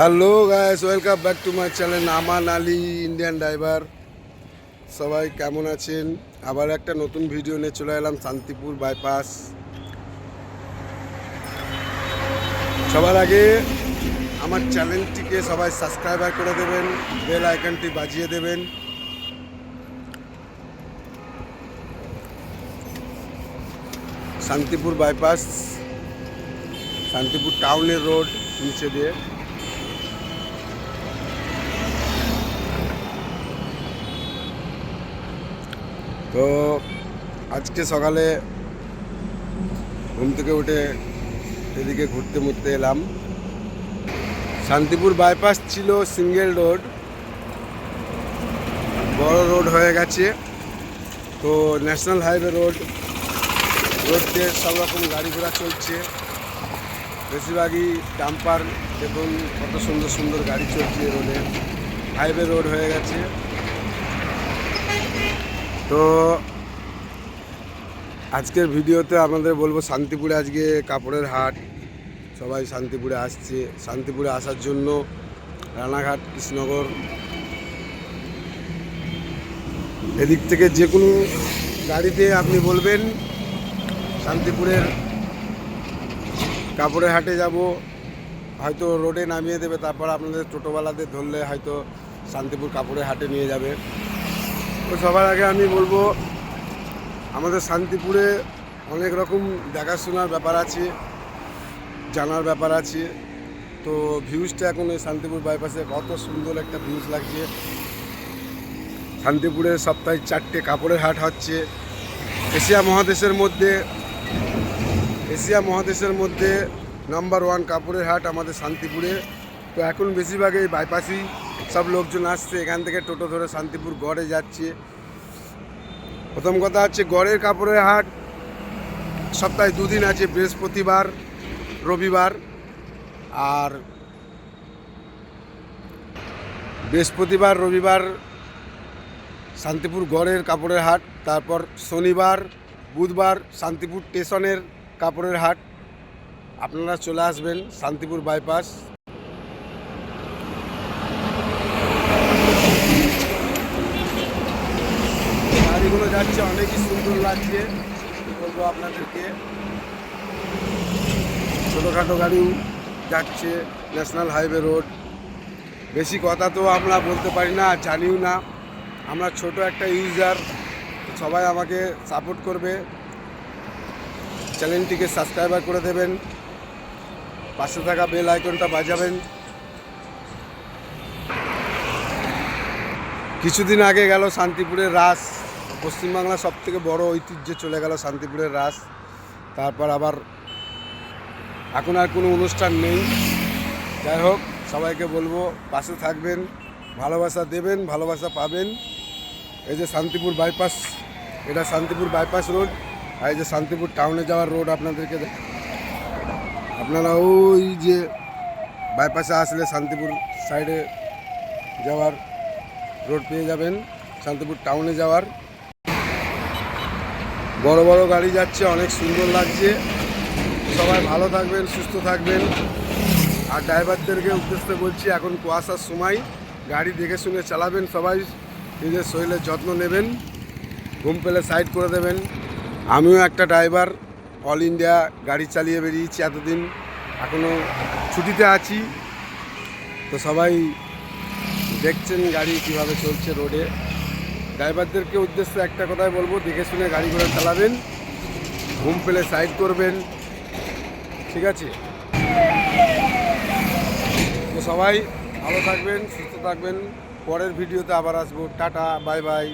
Hello guys welcome back to my channel Aman Ali Indian driver সবাই কেমন আছেন? আবার একটা নতুন ভিডিও নিয়ে চলে এলাম, শান্তিপুর বাইপাস সবার আগে আমার চ্যানেলটিকে সবাই সাবস্ক্রাইবার করে দেবেন বেল আইকনটি বাজিয়ে দেবেন। শান্তিপুর বাইপাস শান্তিপুর টাউনের রোড নিচে দিয়ে। তো আজকে সকালে ঘুম থেকে উঠে এদিকে ঘুরতে মুড়তে এলাম। শান্তিপুর বাইপাস ছিল সিঙ্গেল রোড বড় রোড হয়ে গেছে। তো ন্যাশনাল হাইওয়ে রোড রোড দিয়ে সব রকম গাড়ি ঘোড়া চলছে। বেশিরভাগই ডাম্পার দেখুন কত সুন্দর সুন্দর গাড়ি চলছে রোডে হাইওয়ে রোড হয়ে গেছে। তো আজকের ভিডিওতে আপনাদের বলব শান্তিপুরে আজকে কাপড়ের হাট। সবাই শান্তিপুরে আসছে। শান্তিপুরে আসার জন্য রানাঘাট, কৃষ্ণনগর এদিক থেকে যে কোনো গাড়িতে আপনি বলবেন, শান্তিপুরের কাপড়ের হাটে যাব। হয়তো রোডে নামিয়ে দেবে, তারপর আপনাদের টোটোওয়ালাদের ধরলে হয়তো শান্তিপুর কাপড়ের হাটে নিয়ে যাবে। তো সবার আগে আমি বলব, আমাদের শান্তিপুরে অনেক রকম দেখাশোনার ব্যাপার আছে, জানার ব্যাপার আছে। তো ভিউজটা এখন এই শান্তিপুর বাইপাসে কত সুন্দর একটা ভিউজ লাগছে। শান্তিপুরে সপ্তাহে চারটে কাপড়ের হাট হচ্ছে। এশিয়া মহাদেশের মধ্যে, এশিয়া মহাদেশের মধ্যে নাম্বার ওয়ান কাপড়ের হাট আমাদের শান্তিপুরে। তো এখন বেশিরভাগ এই বাইপাসই সব লোকজন আসছে, এখান থেকে টোটো ধরে শান্তিপুর গড়ে যাচ্ছে। প্রথম কথা হচ্ছে গড়ের কাপড়ের হাট, সপ্তাহে দুদিন আছে বৃহস্পতিবার, রবিবার, আর বৃহস্পতিবার, রবিবার শান্তিপুর গড়ের কাপড়ের হাট, তারপর শনিবার, বুধবার শান্তিপুর স্টেশনের কাপড়ের হাট। আপনারা চলে আসবেন শান্তিপুর বাইপাস। যাচ্ছে অনেকই সুন্দর লাগছে। বলব আপনাদেরকে, ছোটোখাটো গাড়িও যাচ্ছে ন্যাশনাল হাইওয়ে রোড। বেশি কথা তো আমরা বলতে পারি না, জানিও না। আমরা ছোট একটা ইউজার, সবাই আমাকে সাপোর্ট করবে। চ্যানেলটিকে সাবস্ক্রাইবার করে দেবেন। পাশে থাকা বেল আইকনটা বাজাবেন। কিছুদিন আগে গেল শান্তিপুরের রাস। পশ্চিমবাংলা সব থেকে বড় ঐতিহ্যে চলে গেল শান্তিপুরের রাস। তারপর আবার এখন আর কোনো অনুষ্ঠান নেই। যাই হোক, সবাইকে বলব, পাশে থাকবেন, ভালোবাসা দেবেন, ভালোবাসা পাবেন। এই যে শান্তিপুর বাইপাস এটা শান্তিপুর বাইপাস রোড আর এই যে শান্তিপুর টাউনে যাওয়ার রোড আপনাদেরকে আপনারা ওই যে বাইপাসে আসলে শান্তিপুর সাইডে যাওয়ার রোড পেয়ে যাবেন, শান্তিপুর টাউনে যাওয়ার। বড় বড় গাড়ি যাচ্ছে, অনেক সুন্দর লাগছে। সবাই ভালো থাকবেন, সুস্থ থাকবেন। আর ড্রাইভারদেরকে উদ্দেশ্যে বলছি, এখন কুয়াশার সময়, গাড়ি দেখে শুনে চালাবেন সবাই, নিজের শরীরের যত্ন নেবেন, ঘুম পেলে সাইড করে দেবেন। আমিও একটা ড্রাইভার, অল ইন্ডিয়া গাড়ি চালিয়ে বেরিয়েছি এতদিন এখনও ছুটিতে আছি। তো সবাই দেখছেন গাড়ি কীভাবে চলছে রোডে। ড্রাইভারদেরকে উদ্দেশ্যে একটা কথাই বলব, দেখে শুনে গাড়ি ঘোড়া চালাবেন, ঘুম পেলে সাইড করবেন, ঠিক আছে? তো সবাই ভালো থাকবেন, সুস্থ থাকবেন, পরের ভিডিওতে আবার আসব। Tata, bye bye.